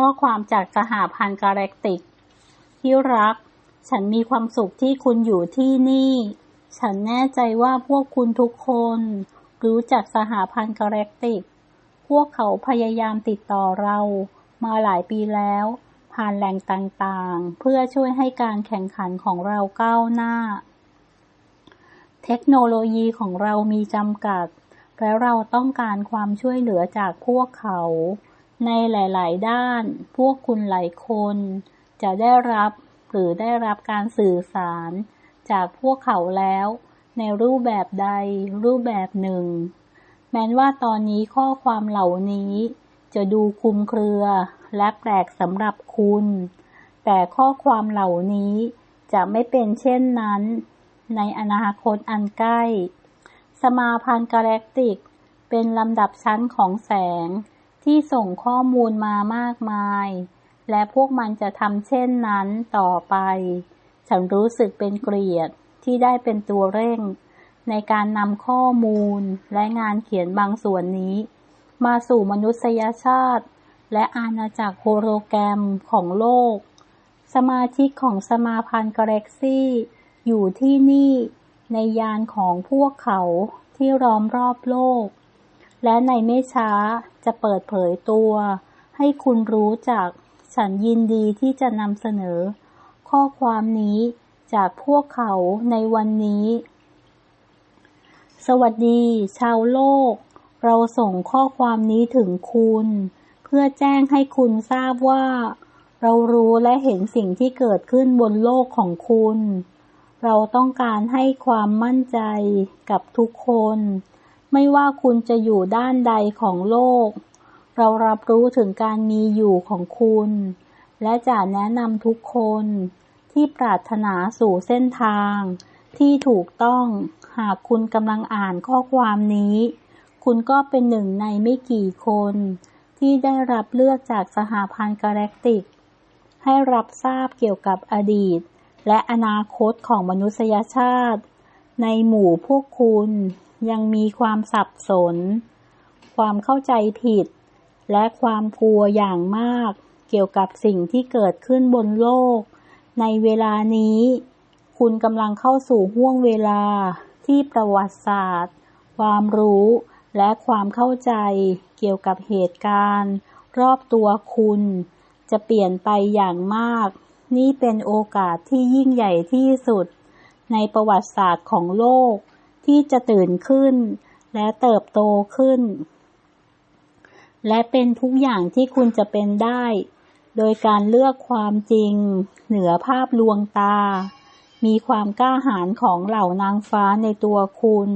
ข้อความจากสหพันธ์กาแล็กติก ที่รัก ฉันมีความสุขที่คุณอยู่ที่นี่ ฉันแน่ใจว่าพวกคุณทุกคน รู้จักสหพันธ์กาแล็กติก พวกเขาพยายามติดต่อเรา มาหลายปีแล้ว ผ่านแหล่งต่างๆ เพื่อช่วยให้การแข่งขันของเราก้าวหน้า เทคโนโลยีของเรามีจำกัดและเราต้องการความช่วยเหลือจากพวกเขา ในหลาย ๆ ด้าน พวกคุณหลายคน จะได้รับหรือได้รับการสื่อสาร จากพวกเขาแล้ว ในรูปแบบใดรูปแบบหนึ่ง แม้ว่าตอนนี้ข้อความเหล่านี้ จะดูคุมเครือและแปลกสำหรับคุณ แต่ข้อความเหล่านี้จะไม่เป็นเช่นนั้น ในอนาคตอันใกล้ สมาพันธ์กาแล็กติก เป็นลำดับชั้นของแสง ที่ส่งข้อมูลมามากมาย และพวกมันจะทำเช่นนั้นต่อไป ฉันรู้สึกเป็นเกลียดที่ได้เป็นตัวเร่ง ในการนำข้อมูลและงานเขียนบางส่วนนี้ มาสู่มนุษยชาติ และอาณาจักรโฮโลแกรมของโลก สมาชิกของสมาพันธ์กาแล็กซี่อยู่ที่นี่ในยานของพวกเขาที่ล้อมรอบโลก และในไม่ช้าจะเปิดเผยตัว ให้คุณรู้จัก ฉันยินดีที่จะนำเสนอ ข้อความนี้จากพวกเขาในวันนี้ สวัสดี ชาวโลก เราส่งข้อความนี้ถึงคุณ เพื่อแจ้งให้คุณทราบว่า เรารู้และเห็นสิ่งที่เกิดขึ้นบนโลกของคุณ เราต้องการให้ความมั่นใจกับทุกคน ไม่ว่าคุณจะอยู่ด้านใดของโลก เรารับรู้ถึงการมีอยู่ของคุณ และจะแนะนำทุกคนที่ปรารถนาสู่เส้นทาง ที่ถูกต้อง หากคุณกำลังอ่านข้อความนี้ คุณก็เป็นหนึ่งในไม่กี่คน ที่ได้รับเลือกจากสหพันธ์กาแล็กติก ให้รับทราบเกี่ยวกับอดีต และอนาคตของมนุษยชาติ ในหมู่พวกคุณ ยังมีความสับสน ความเข้าใจผิด และความกลัวอย่างมาก เกี่ยวกับสิ่งที่เกิดขึ้นบนโลก ในเวลานี้ คุณกำลังเข้าสู่ห่วงเวลาที่ประวัติศาสตร์ ความรู้และความเข้าใจเกี่ยวกับเหตุการณ์ รอบตัวคุณ จะเปลี่ยนไปอย่างมาก นี่เป็นโอกาสที่ยิ่งใหญ่ที่สุด ในประวัติศาสตร์ของโลก ที่จะตื่นขึ้น และเติบโตขึ้น และเป็นทุกอย่างที่คุณจะเป็นได้ โดยการเลือกความจริง เหนือภาพลวงตา มีความกล้าหาญของเหล่านางฟ้าในตัวคุณ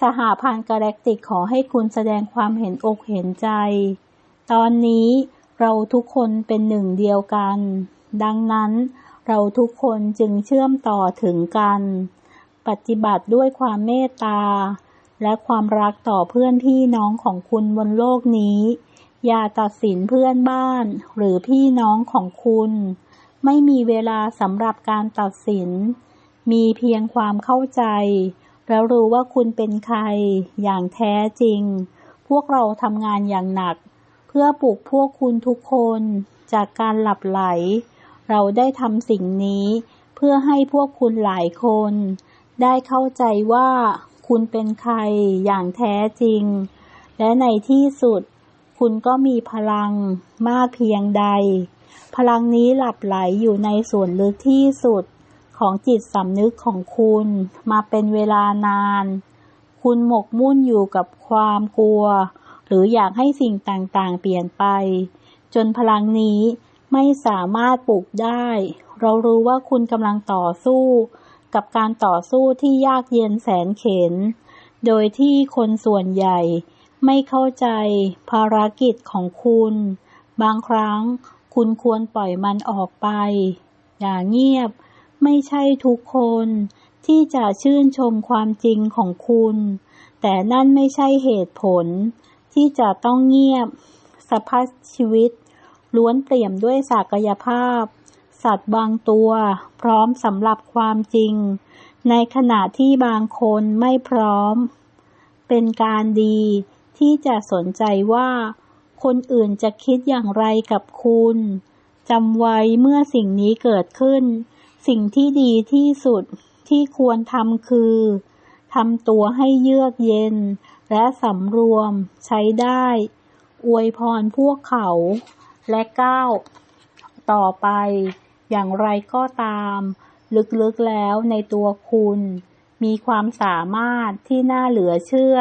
สหพันธ์กาแล็กติกขอให้คุณแสดงความเห็นอกเห็นใจ ตอนนี้เราทุกคนเป็นหนึ่งเดียวกัน ดังนั้นเราทุกคนจึงเชื่อมต่อถึงกัน ปฏิบัติด้วยความเมตตา และความรักต่อเพื่อนพี่น้องของคุณบนโลกนี้ อย่าตัดสินเพื่อนบ้านหรือพี่น้องของคุณ ไม่มีเวลาสำหรับการตัดสิน มีเพียงความเข้าใจ แล้วรู้ว่าคุณเป็นใครอย่างแท้จริง พวกเราทำงานอย่างหนัก เพื่อปลุกพวกคุณทุกคนจากการหลับไหล เราได้ทำสิ่งนี้เพื่อให้พวกคุณหลายคน ได้เข้าใจว่าคุณเป็นใครอย่างแท้จริง และในที่สุด คุณก็มีพลังมากเพียงใด พลังนี้หลับไหลอยู่ในส่วนลึกที่สุดของจิตสำนึกของคุณมาเป็นเวลานาน คุณหมกมุ่นอยู่กับความกลัว หรืออยากให้สิ่งต่างๆ เปลี่ยนไป จนพลังนี้ไม่สามารถปลุกได้ เรารู้ว่าคุณกำลังต่อสู้ กับการต่อสู้ที่ยากเย็นแสนเข็น โดยที่คนส่วนใหญ่ไม่เข้าใจภารกิจของคุณ บางครั้งคุณควรปล่อยมันออกไป อย่าเงียบ ไม่ใช่ทุกคนที่จะชื่นชมความจริงของคุณ แต่นั่นไม่ใช่เหตุผล ที่จะต้องเงียบสภาพชีวิต ล้วนเปี่ยมด้วยศักยภาพ สัตว์บางตัว พร้อมสำหรับความจริง ในขณะที่บางคนไม่พร้อม เป็นการดีที่จะสนใจว่า คนอื่นจะคิดอย่างไรกับคุณจำไว้เมื่อสิ่งนี้เกิดขึ้น สิ่งที่ดีที่สุดที่ควรทำคือทำตัวให้เยือกเย็น และสำรวมใช้ได้ อวยพรพวกเขา และก้าวต่อไป อย่างไรก็ตาม ลึกๆแล้วในตัวคุณ มีความสามารถที่น่าเหลือเชื่อ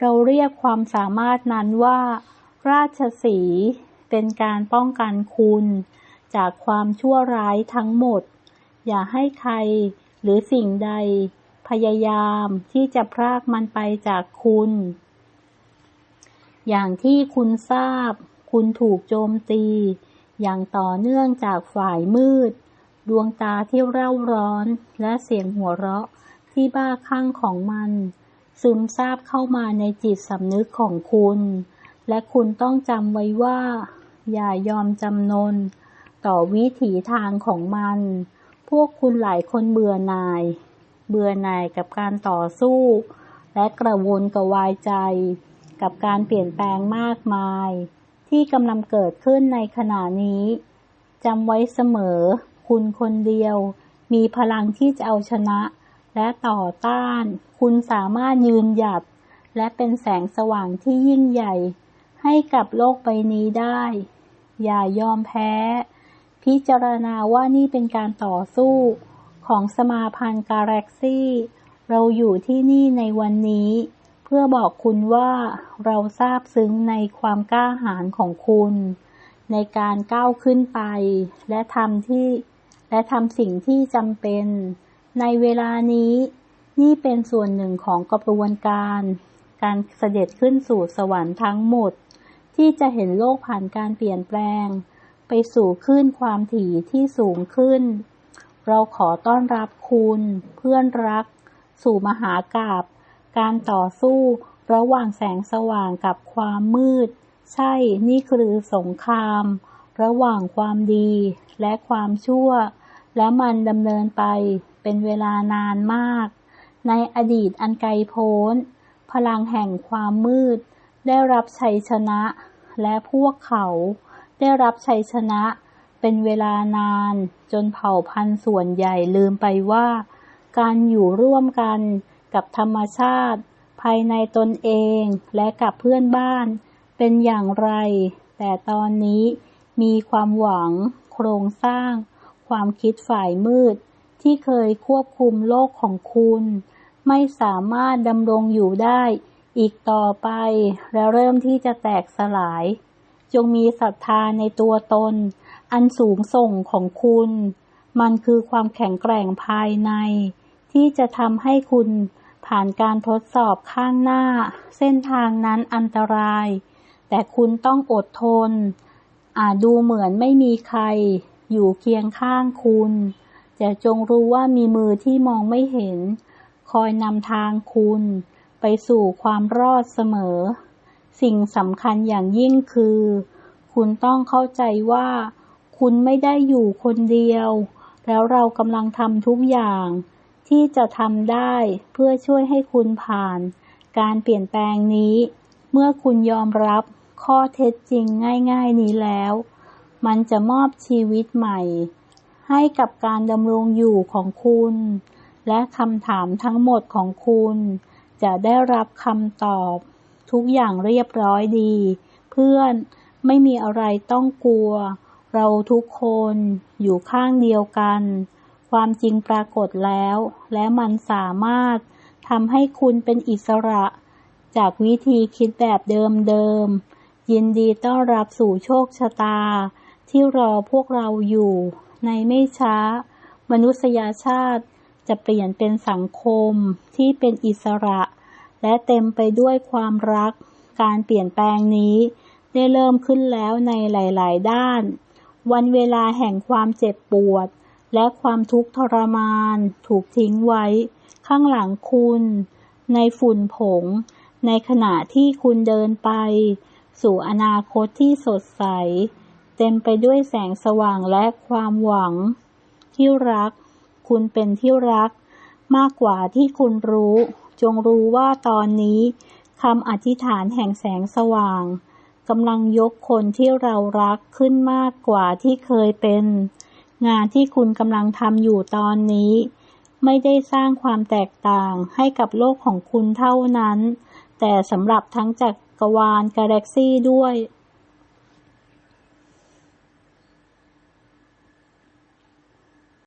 เราเรียกความสามารถนั้นว่า ราชสีเป็นการป้องกันคุณ จากความชั่วร้ายทั้งหมด อย่าให้ใครหรือสิ่งใด พยายามที่จะพรากมันไปจากคุณ อย่างที่คุณทราบ คุณถูกโจมตี อย่างต่อเนื่องจากฝ่ายมืด ดวงตาที่เร่าร้อนและเสียงหัวเราะที่บ้าคลั่งของมัน ซึมซาบเข้ามาในจิตสำนึกของคุณ และคุณต้องจำไว้ว่า อย่ายอมจำนน ต่อวิถีทางของมัน พวกคุณหลายคนเบื่อหน่าย เบื่อหน่ายกับการต่อสู้ และกระวนกระวายใจ กับการเปลี่ยนแปลงมากมาย ที่กำลังเกิดขึ้นในขณะนี้จำไว้เสมอ คุณคนเดียว มีพลังที่จะเอาชนะ และต่อต้าน คุณสามารถยืนหยัด และเป็นแสงสว่างที่ยิ่งใหญ่ ให้กับโลกใบนี้ได้ อย่ายอมแพ้ พิจารณาว่านี่เป็นการต่อสู้ของสมาพันธ์กาแล็กซี่ เราอยู่ที่นี่ในวันนี้ เพื่อบอกคุณว่าเราทราบซึ้งในความกล้าหาญของคุณ ในการก้าวขึ้นไป และทำที่และทำสิ่งที่จำเป็น ในเวลานี้ นี่เป็นส่วนหนึ่งของกระบวนการ การเสด็จขึ้นสู่สวรรค์ทั้งหมด ที่จะเห็นโลกผ่านการเปลี่ยนแปลง ไปสู่คลื่นความถี่ที่สูงขึ้น เราขอต้อนรับคุณ เพื่อนรัก สู่มหากาบ การต่อสู้ระหว่างแสงสว่างกับความมืด ใช่นี่คือสงคราม ระหว่างความดีและความชั่ว และมันดำเนินไปเป็นเวลานานมาก ในอดีตอันไกลโพ้น พลังแห่งความมืด ได้รับชัยชนะ และพวกเขาได้รับชัยชนะ เป็นเวลานาน จนเผ่าพันธุ์ส่วนใหญ่ลืมไปว่า การอยู่ร่วมกัน กับธรรมชาติ ภายในตนเองและกับเพื่อนบ้าน เป็นอย่างไร แต่ตอนนี้มีความหวัง โครงสร้าง ความคิดฝ่ายมืด ที่เคยควบคุมโลกของคุณ ไม่สามารถดำรงอยู่ได้อีกต่อไปและเริ่มที่จะแตกสลาย จงมีศรัทธาในตัวตน อันสูงส่งของคุณ มันคือความแข็งแกร่งภายใน ที่จะทำให้คุณผ่านการทดสอบข้างหน้า เส้นทางนั้นอันตราย แต่คุณต้องอดทน อาจดูเหมือนไม่มีใคร อยู่เคียงข้างคุณแต่จงรู้ว่ามีมือที่มองไม่เห็น คอยนำทางคุณ ไปสู่ความรอดเสมอ สิ่งสำคัญอย่างยิ่งคือ คุณต้องเข้าใจว่า คุณไม่ได้อยู่คนเดียว แล้วเรากำลังทำทุกอย่าง ที่จะทำได้เพื่อช่วยให้คุณผ่าน การเปลี่ยนแปลงนี้ เมื่อคุณยอมรับข้อเท็จจริงง่ายๆนี้แล้ว มันจะมอบชีวิตใหม่ ให้กับการดำรงอยู่ของคุณ และคำถามทั้งหมดของคุณ จะได้รับคำตอบ ทุกอย่างเรียบร้อยดี เพื่อนไม่มีอะไรต้องกลัว เราทุกคนอยู่ข้างเดียวกัน ความจริงปรากฏแล้ว และมันสามารถทำให้คุณเป็นอิสระ จากวิธีคิดแบบเดิมๆ ยินดีต้อนรับสู่โชคชะตา ที่รอพวกเราอยู่ ในไม่ช้า มนุษยชาติจะเปลี่ยนเป็นสังคมที่เป็นอิสระ และเต็มไปด้วยความรัก การเปลี่ยนแปลงนี้ ได้เริ่มขึ้นแล้วในหลาย ๆ ด้าน วันเวลาแห่งความเจ็บปวด และความทุกข์ทรมาน ถูกทิ้งไว้ ข้างหลังคุณ ในฝุ่นผง ในขณะที่คุณเดินไป สู่อนาคตที่สดใส เต็มไปด้วยแสงสว่างและความหวัง ที่รัก คุณเป็นที่รัก มากกว่าที่คุณรู้ จงรู้ว่าตอนนี้คำอธิษฐานแห่งแสงสว่างกำลังยกคนที่เรารักขึ้นมากกว่าที่เคยเป็น งานที่คุณกำลังทำอยู่ตอนนี้ ไม่ได้สร้างความแตกต่างให้กับโลกของคุณเท่านั้น แต่สำหรับทั้งจักรวาลกาแล็กซี่ด้วย